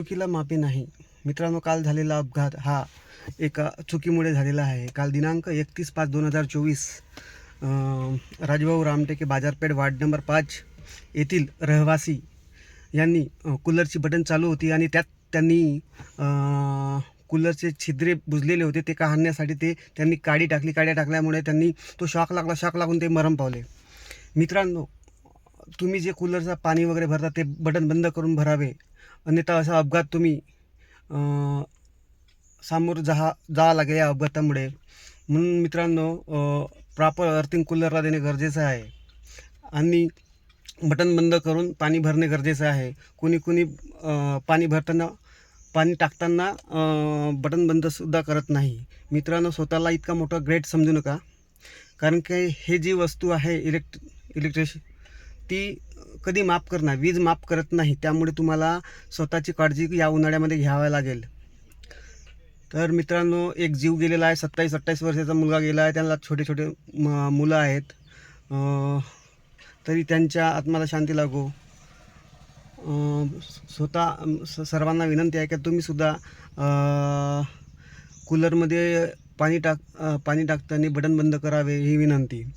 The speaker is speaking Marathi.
चुकीला माफी नाही. मित्रांनो काल झालेला अपघात हा एका चुकीमुळे झालेला आहे. काल दिनांक एकतीस पाच दोन हजार चोवीस राजभाऊ रामटेके बाजारपेठ वार्ड नंबर पाच येथील रहिवासी यांनी कूलरची बटन चालू होती आणि त्यात त्यांनी कूलरचे छिद्रे बुजलेले होते. ते काढण्यासाठी ते त्यांनी काडी टाकली. काड्या टाकल्यामुळे त्यांनी तो शॉक लागला. शॉक लागून ते मरम पावले. मित्रांनो तुम्ही जे कूलरचं पाणी वगैरे भरता ते बटन बंद करून भरावे. अन्यथा असा अपघात तुम्ही सामोर सामोरं जा जावं लागेल या अपघातामुळे. म्हणून मित्रांनो प्रॉपर अर्थिंग कूलरला देणे गरजेचं आहे. आणि बटन बंद करून पाणी भरणे गरजेचं आहे. कोणी कोणी पाणी भरताना पाणी टाकताना बटन बंदसुद्धा करत नाही. मित्रांनो स्वतःला इतका मोठा ग्रेट समजू नका. कारण की हे जी वस्तू आहे इलेक्ट इलेक्ट्रिश ती कधी माफ करणार वीज माफ करत नाही त्यामुळे तुम्हाला स्वतःची काळजी या उन्हाळ्यामध्ये घ्यावी लागेल. तर मित्रांनो एक जीव गेलेला आहे सत्तावीस अठ्ठावीस वर्षाचा मुलगा गेला आहे त्यांना छोटे छोटे म मुलं आहेत. तरी त्यांच्या आत्माला शांती लागो. स्वतः स- सर्वांना विनंती आहे की तुम्हीसुद्धा कूलरमध्ये पाणी टाक पाणी टाकताना बटन बंद करावे ही विनंती.